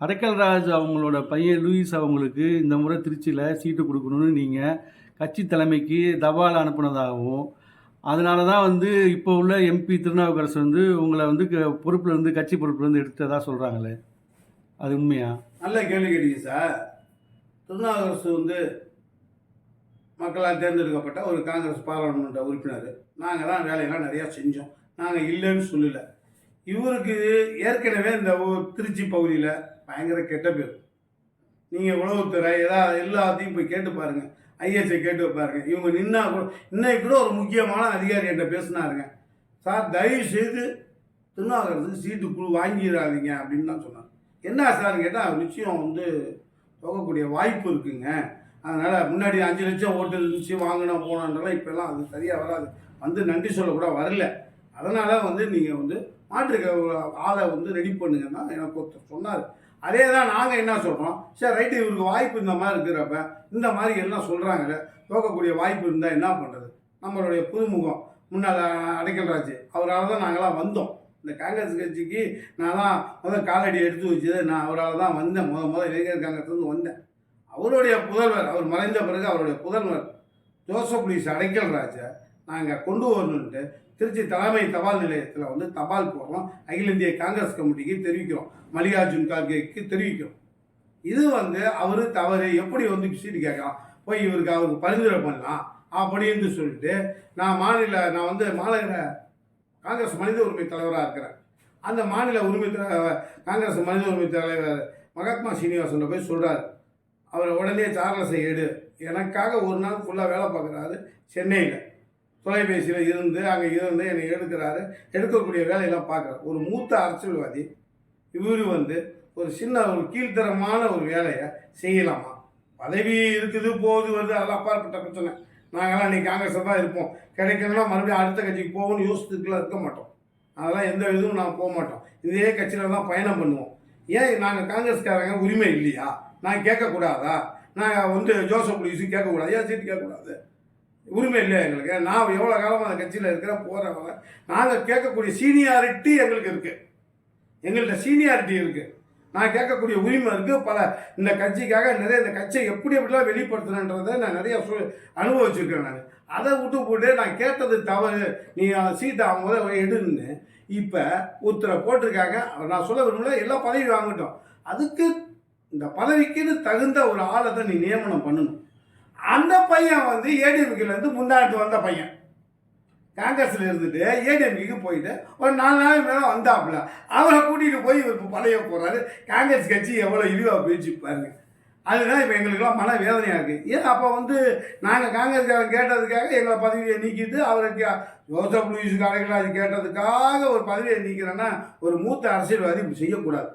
அடைக்கல்ராஜ் அவங்களோட பையன் லூயிஸ் அவங்களுக்கு இந்த முறை திருச்சியில் சீட்டு கொடுக்கணும்னு நீங்கள் கட்சி தலைமைக்கு தபால் அனுப்புனதாகவும் அதனால தான் வந்து இப்போ உள்ள எம்பி திருநாவுக்கரசு வந்து உங்களை வந்து க- இருந்து கட்சி பொறுப்புலேருந்து இருந்து சொல்கிறாங்களே அது உண்மையா? நல்ல கேள்வி கேட்டீங்க சார். திருநாவுக்கரசு வந்து மக்களால் தேர்ந்தெடுக்கப்பட்ட ஒரு காங்கிரஸ் பாராளுமன்ற உறுப்பினர். நாங்கள் தான் வேலையெல்லாம் நிறையா செஞ்சோம். நாங்கள் இல்லைன்னு சொல்லலை. இவருக்கு ஏற்கனவே இந்த ஊர் திருச்சி பகுதியில் பயங்கர கெட்ட பேர். நீங்கள் உளவுத்துறை ஏதாவது எல்லாத்தையும் போய் கேட்டு பாருங்கள் ஐஎஸ்ஐ கேட்டு பாருங்கள் இவங்க நின்னா கூட இன்னைக்கு கூட ஒரு முக்கியமான அதிகாரி என்கிட்ட பேசினாருங்க. சார் தயவு செய்து திருநாகரத்துக்கு சீட்டு குழு வாங்கிடாதீங்க அப்படின்னு தான் சொன்னார். என்ன சார் கேட்டால் நிச்சயம் வந்து போகக்கூடிய வாய்ப்பு இருக்குங்க. அதனால் முன்னாடி அஞ்சு லட்சம் ஓட்டு இருந்துச்சு வாங்கினோம் போனோன்றலாம் இப்போல்லாம் அது சரியாக வராது. வந்து நன்றி சொல்ல கூட வரல. அதனால் வந்து நீங்கள் வந்து மாற்றுக்க ஒரு ஆளை வந்து ரெடி பண்ணுங்கன்னா எனக்கு ஒருத்தர் சொன்னார். அதே தான் நாங்கள் என்ன சொல்கிறோம் சரி ரைட்டு இவருக்கு வாய்ப்பு இந்த மாதிரி இருக்கிறப்ப இந்த மாதிரி எல்லாம் சொல்கிறாங்களே போகக்கூடிய வாய்ப்பு இருந்தால் என்ன பண்ணுறது நம்மளுடைய புதுமுகம். முன்னால் அடைக்கல்ராஜ் அவரால் தான் நாங்களாம் வந்தோம். இந்த காங்கிரஸ் கட்சிக்கு நான் தான் முதல் காலடி எடுத்து வச்சது. நான் அவரால் தான் வந்தேன். முத முதல் இளைஞர் காங்கிரஸ்லேருந்து வந்தேன். அவருடைய புதல்வர் அவர் மறைந்த பிறகு அவருடைய புதல்வர் ஜோசப் லீஸ் அடைக்கல்ராஜை நாங்கள் கொண்டு வரணுன்ட்டு திருச்சி தலைமை தபால் நிலையத்தில் வந்து தபால் போடுறோம் அகில இந்திய காங்கிரஸ் கமிட்டிக்கு தெரிவிக்கிறோம். மல்லிகார்ஜுன் கார்கேக்கு தெரிவிக்கிறோம். இது வந்து அவர் தவறு எப்படி வந்து சீட்டு கேட்கலாம்? போய் இவருக்கு அவருக்கு பரிந்துரை பண்ணலாம் அப்படின்னு சொல்லிட்டு நான் மாநில நான் வந்து மாநகர காங்கிரஸ் மனித உரிமை தலைவராக இருக்கிறேன். அந்த மாநில உரிமை காங்கிரஸ் மனித உரிமை தலைவர் மகாத்மா சீனிவாசன் போய் சொல்கிறார் அவர் உடனே சார்லஸை எடு. எனக்காக ஒரு நாள் ஃபுல்லாக வேலை பார்க்குறாரு சென்னையில். தொலைபேசியில் இருந்து அங்கே இருந்து என்னை எடுக்கிறாரு. எடுக்கக்கூடிய வேலையெல்லாம் பார்க்குறாரு. ஒரு மூத்த அரசியல்வாதி இவர் வந்து ஒரு சின்ன ஒரு கீழ்த்தரமான ஒரு வேலையை செய்யலாமா? பதவி இருக்குது போகுது வருது அதெல்லாம் அப்பாற்பட்ட பிரச்சனை. நாங்கள்லாம் இன்னைக்கு காங்கிரஸில் தான் இருப்போம். கிடைக்கலன்னா மறுபடியும் அடுத்த கட்சிக்கு போகணும்னு யோசித்துக்குலாம் இருக்க மாட்டோம். அதெல்லாம் எந்த இதுவும் நான் போக மாட்டோம். இதே கட்சியில் தான் பயணம் பண்ணுவோம். ஏன் நாங்கள் காங்கிரஸ்காரங்க உரிமை இல்லையா? நான் கேட்கக்கூடாதா? நாங்கள் வந்து ஜோசப் புலிஸு கேட்கக்கூடாது? ஏன் சீட்டு கேட்கக்கூடாது? உரிமை இல்லை எங்களுக்கு? நான் எவ்வளோ காலமாக அந்த கட்சியில் இருக்கிறேன் போகிறவங்க நாங்கள் கேட்கக்கூடிய சீனியாரிட்டி எங்களுக்கு இருக்குது எங்கள்கிட்ட சீனியாரிட்டி இருக்குது நான் கேட்கக்கூடிய உரிமை இருக்குது பல இந்த கட்சிக்காக நிறைய இந்த கட்சியை எப்படி எப்படிலாம் வெளிப்படுத்துனன்றதை நான் நிறைய சு அனுபவிச்சிருக்கேன் நான். அதை விட்டு போட்டு நான் கேட்டது தவறு. நீ சீட்டை அவங்க முதல்ல எடுன்னு. இப்போ ஒருத்தரை போட்டிருக்காங்க. நான் சொல்ல விரும்பல. எல்லா பதவி வாங்கட்டும். அதுக்கு இந்த பதவிக்குன்னு தகுந்த ஒரு ஆளை தான் நீ நியமனம் பண்ணணும். அந்த பையன் வந்து ஏடிஎம்கேலேருந்து முன்னாடி வந்த பையன். காங்கிரஸில் இருந்துட்டு ஏடிஎம்கேக்கு போயிட்டு ஒரு நாலு நாள் மேலே வந்தாப்புல. அவரை கூட்டிகிட்டு போய் இவர் இப்போ பழைய போகிறாரு காங்கிரஸ் கட்சி எவ்வளோ இழிவாக போயிடுச்சு பாருங்க. அதுதான் இப்போ எங்களுக்கெல்லாம் மன வேதனையாக இருக்குது ஏன் அப்போ வந்து நாங்கள் காங்கிரஸ்காரன் கேட்டதுக்காக எங்களை பதவியை நீக்கிட்டு அவருக்கு ஜோசப் லூயிஸ் கடைகளாக கேட்டதுக்காக ஒரு பதவியை நீக்கிறேன்னா ஒரு மூத்த அரசியல்வாதி இப்படி செய்யக்கூடாது.